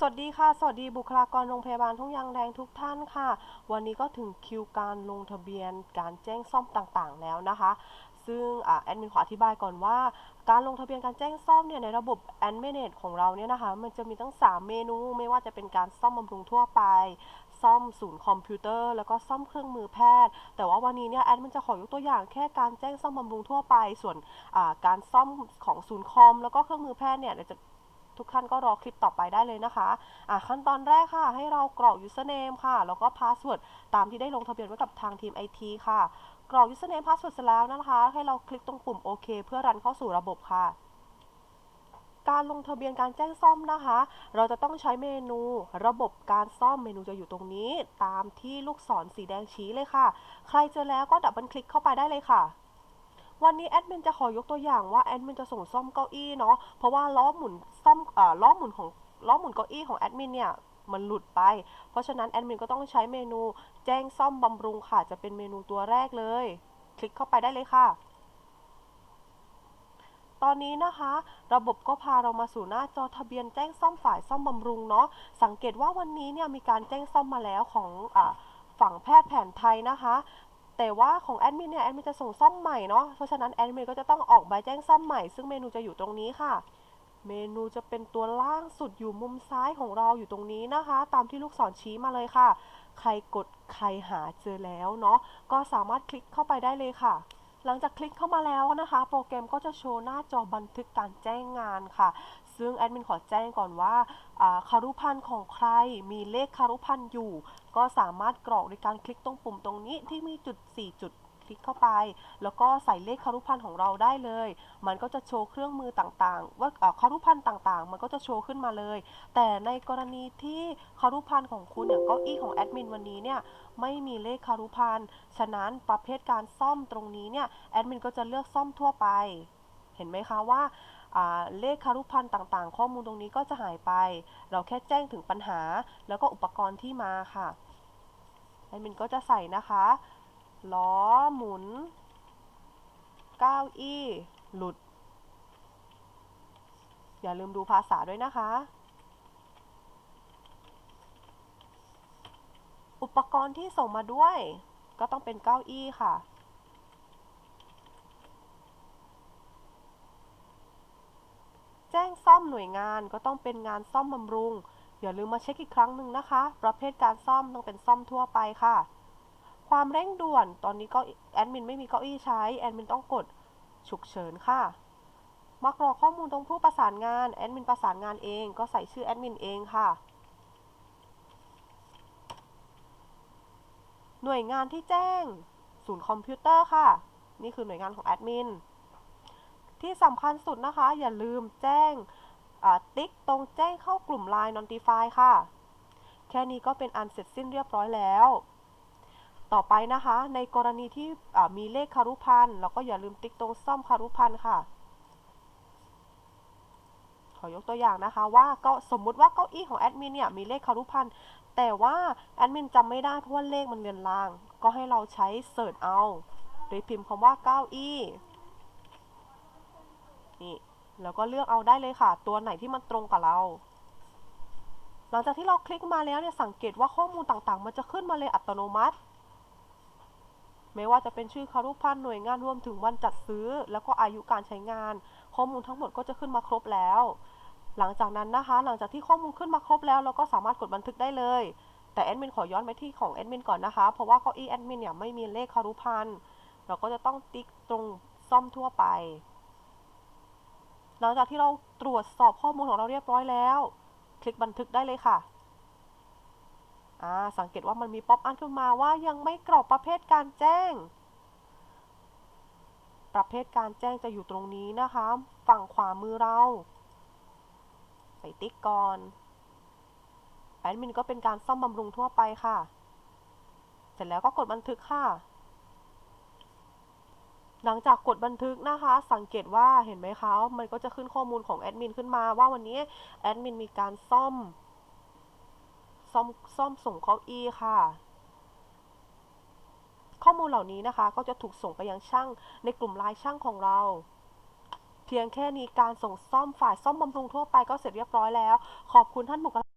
สวัสดีค่ะ สวัสดีบุคลากรโรงพยาบาลทุ่งยางแดงทุกท่านค่ะ วันนี้ก็ถึงคิวการลงทะเบียนการแจ้งซ่อมต่างๆ แล้วนะคะ ซึ่งอแอดมินขออธิบายก่อนว่า การลงทะเบียนการแจ้งซ่อมเนี่ยในระบบ a d m i n a t e ของเราเนี่ยนะคะ มันจะมีตั้ง 3 เมนูไม่ว่าจะเป็นการซ่อมบำรุงทั่วไป ซ่อมศูนย์คอมพิวเตอร์ แล้วก็ซ่อมเครื่องมือแพทย์ แต่ว่าวันนี้เนี่ยแอดมินจะขอยกตัวอย่างแค่การแจ้งซ่อมบำรุงทั่วไป ส่วนการซ่อมของศูนย์คอม แล้วก็เครื่องมือแพทย์เนี่ยเดี๋ยวจะ ทุกท่านก็รอคลิปต่อไปได้เลยนะคะอะขั้นตอนแรกค่ะ ให้เรากรอก username ค่ะ แล้วก็ password ตามที่ได้ลงทะเบียนไว้กับทางทีม IT ค่ะ กรอก username password เสร็จแล้วนะคะ ให้เราคลิกตรงปุ่มโอเคเพื่อรันเข้าสู่ระบบค่ะการลงทะเบียนการแจ้งซ่อมนะคะ เราจะต้องใช้เมนู ระบบการซ่อมเมนูจะอยู่ตรงนี้ ตามที่ลูกศรสีแดงชี้เลยค่ะ ใครเจอแล้วก็ดับเบิลคลิกเข้าไปได้เลยค่ะ วันนี้แอดมินจะขอยกตัวอย่างว่าแอดมินจะส่งซ่อมเก้าอี้เนาะ เพราะว่าล้อหมุนซ่อมอ่อล้อหมุนของล้อหมุนเก้าอี้ของแอดมินเนี่ยมันหลุดไป เพราะฉะนั้นแอดมินก็ต้องใช้เมนูแจ้งซ่อมบำรุงค่ะ จะเป็นเมนูตัวแรกเลย คลิกเข้าไปได้เลยค่ะ ตอนนี้นะคะ ระบบก็พาเรามาสู่หน้าจอทะเบียนแจ้งซ่อมฝ่ายซ่อมบำรุงเนาะ สังเกตว่าวันนี้เนี่ยมีการแจ้งซ่อมมาแล้วของอ่าฝั่งแพทย์แผนไทยนะคะ แต่ว่าของแอดมินเนี่ยแอดมินจะส่งซ่อมใหม่เนาะเพราะฉะนั้นแอดมินก็จะต้องออกใบแจ้งซ่อมใหม่ซึ่งเมนูจะอยู่ตรงนี้ค่ะ เมนูจะเป็นตัวล่างสุดอยู่มุมซ้ายของเราอยู่ตรงนี้นะคะ ตามที่ลูกศรชี้มาเลยค่ะ ใครกดใครหาเจอแล้วเนาะก็สามารถคลิกเข้าไปได้เลยค่ะหลังจากคลิกเข้ามาแล้วนะคะ โปรแกรมก็จะโชว์หน้าจอบันทึกการแจ้งงานค่ะ ซึ่งแอดมินขอแจ้งก่อนว่าคารุพันธ์ของใครมีเลขคารุพันธ์อยู่ ก็สามารถกรอกในการคลิกตรงปุ่มตรงนี้ที่มีจุด 4 จุดคลิกเข้าไป แล้วก็ใส่เลขคารุพันธ์ของเราได้เลย มันก็จะโชว์เครื่องมือต่างๆ ว่าคารุพันธ์ต่างๆ มันก็จะโชว์ขึ้นมาเลย แต่ในกรณีที่คารุพันธ์ของคุณอย่างเก้าอี้ของแอดมินวันนี้เนี่ยไม่มีเลขคารุพันธ์ฉะนั้นประเภทการซ่อมตรงนี้เนี่ยแอดมินก็จะเลือกซ่อมทั่วไป เห็นไหมคะว่า เลขคารุพันธ์ต่างๆ ข้อมูลตรงนี้ก็จะหายไป เราแค่แจ้งถึงปัญหา แล้วก็อุปกรณ์ที่มาค่ะแอดมินก็จะใส่นะคะล้อหมุนเก้าอี้หลุด อย่าลืมดูภาษาด้วยนะคะ อุปกรณ์ที่ส่งมาด้วย ก็ต้องเป็นเก้าอี้ค่ะ แจ้งซ่ อมหน่วยงานก็ต้องเป็นงานซ่อมบำรุง อย่าลืมมาเช็คอีกครั้งหนึ่งนะคะ ประเภทการซ่อมต้องเป็นซ่อมทั่วไปค่ะ ความเร่งด่วนตอนนี้ก็แอดมินไม่มีเก้าอี้ใช้แอดมินต้องกดฉุกเฉินค่ะมากรอข้อมูลตรงผู้ประสานงานแอดมินประสานงานเองก็ใส่ชื่อแอดมินเองค่ะ หน่วยงานที่แจ้ง ศูนย์คอมพิวเตอร์ค่ะ นี่คือหน่วยงานของแอดมินที่สำคัญสุดนะคะ อย่าลืมแจ้ง ติ๊กตรงแจ้งเข้ากลุ่ม Line Notify ค่ะ แค่นี้ก็เป็นอันเสร็จสิ้นเรียบร้อยแล้ว ต่อไปนะคะ ในกรณีที่มีเลขคารุพันธ์เราก็อย่าลืมติ๊กตรงซ่อมคารุพันธ์ค่ะ ขอยกตัวอย่างนะคะว่าก็สมมุติว่าเก้าอี้ของแอดมินเนี่ยมีเลขคารุพันธ์แต่ว่าแอดมินจำไม่ได้เพราะว่าเลขมันเรียนลาง ก็ให้เราใช้เสิร์ชเอา โดยพิมพ์คำว่าเก้าอี้นี่ แล้วก็เลือกเอาได้เลยค่ะ ตัวไหนที่มันตรงกับเรา หลังจากที่เราคลิกมาแล้วเนี่ยสังเกตว่าข้อมูลต่างๆ มันจะขึ้นมาเลยอัตโนมัติ ไม่ว่าจะเป็นชื่อคารุพันธ์หน่วยงานรวมถึงวันจัดซื้อ แล้วก็อายุการใช้งาน ข้อมูลทั้งหมดก็จะขึ้นมาครบแล้ว หลังจากนั้นนะคะ หลังจากที่ข้อมูลขึ้นมาครบแล้วเราก็สามารถกดบันทึกได้เลย แต่แอดมินขอย้อนไปที่ของแอดมินก่อนนะคะ เพราะว่าเก้าอี้แอดมินเนี่ยไม่มีเลขคารุพันธ์เราก็จะต้องติ๊กตรงซ่อมทั่วไป หลังจากที่เราตรวจสอบข้อมูลของเราเรียบร้อยแล้ว คลิกบันทึกได้เลยค่ะอ่าสังเกตว่ามันมีป๊อปอัพขึ้นมาว่ายังไม่กรอกประเภทการแจ้ง ประเภทการแจ้งจะอยู่ตรงนี้นะคะ ฝั่งขวามือเราไปติ๊กก่อนแอดมินก็เป็นการซ่อมบำรุงทั่วไปค่ะ เสร็จแล้วก็กดบันทึกค่ะ หลังจากกดบันทึกนะคะ สังเกตว่าเห็นไหมคะ มันก็จะขึ้นข้อมูลของแอดมินขึ้นมาว่าวันนี้แอดมินมีการซ่อม ซ่อมซ่อมส่งเก้าอี้ค่ะ ข้อมูลเหล่านี้นะคะ ก็จะถูกส่งไปยังช่างในกลุ่มไลน์ช่างของเรา เพียงแค่นี้การส่งซ่อมฝ่ายซ่อมบำรุงทั่วไปก็เสร็จเรียบร้อยแล้ว ขอบคุณท่านบุคลากร